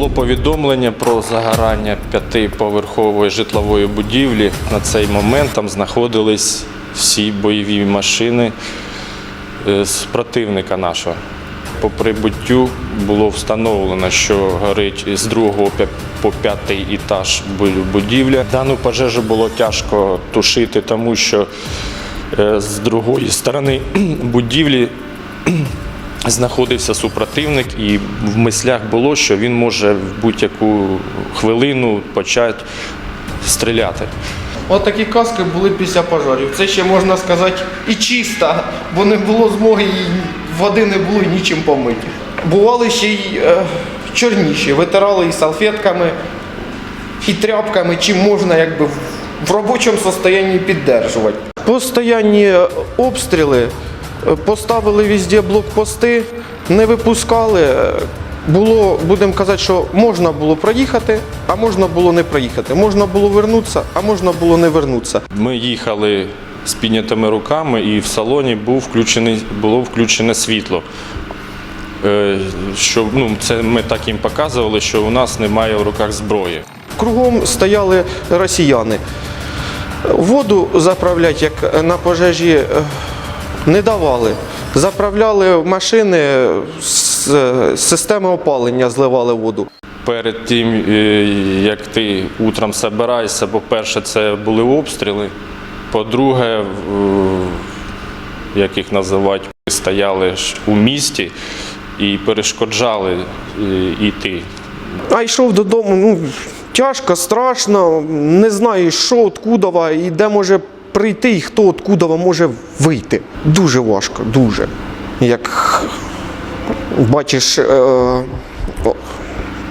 Було повідомлення про загорання п'ятиповерхової житлової будівлі. На цей момент там знаходились всі бойові машини е, з противника нашого. По прибуттю було встановлено, що горить з другого по п'ятий етаж бу- будівля. Дану пожежу було тяжко тушити, тому що е, з другої сторони будівлі знаходився супротивник, і в мислях було, що він може в будь-яку хвилину почати стріляти. От такі каски були після пожарів. Це ще можна сказати і чисто, бо не було змоги, і води не було нічим помити. Бували ще й е, чорніші, витирали і салфетками, і тряпками, чим можна якби в, робочому стані піддержувати. Постоянні обстріли, поставили везде блокпости, не випускали. Е, Було, будемо казати, що можна було проїхати, а можна було не проїхати. Можна було вернутися, а можна було не вернутися. Ми їхали з піднятими руками, і в салоні був включений, було включене світло. Е, Що, ну, це ми так їм показували, що у нас немає в руках зброї. Кругом стояли росіяни. Воду заправляти, як на пожежі, е, не давали. Заправляли машини з з системи опалення, зливали воду. Перед тим, е, як ти утром збираєшся, по-перше, це були обстріли. По-друге, як їх називати, стояли ж у місті і перешкоджали е, йти. А йшов додому, ну, тяжко, страшно, не знаю, що, откудова, і де може прийти, і хто откудова може вийти. Дуже важко, дуже. Як бачиш, е, о,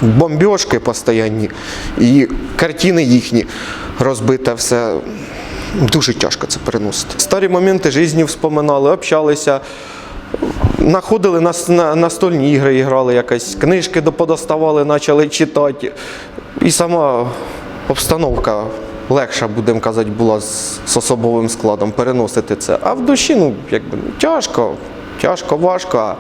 бомбіжки постійні і картини їхні розбите все. Дуже тяжко це переносити. Старі моменти житті вспоминали, общалися. Находили на, на настольні ігри, грали якось, книжки доподоставали, почали читати. І сама обстановка легша, будемо казати, була з, з особовим складом переносити це. А в душі, ну, якби тяжко, тяжко, важко.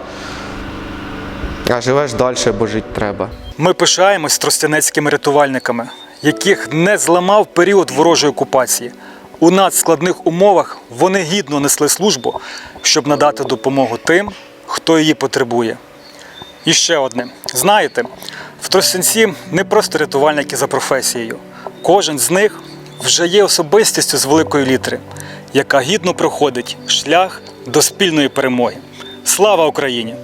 А живеш далі, бо жити треба. Ми пишаємось тростянецькими рятувальниками, яких не зламав період ворожої окупації. У надскладних умовах вони гідно несли службу, щоб надати допомогу тим, хто її потребує. І ще одне: знаєте, в Тростянці не просто рятувальники за професією. Кожен з них вже є особистістю з великої літери, яка гідно проходить шлях до спільної перемоги. Слава Україні!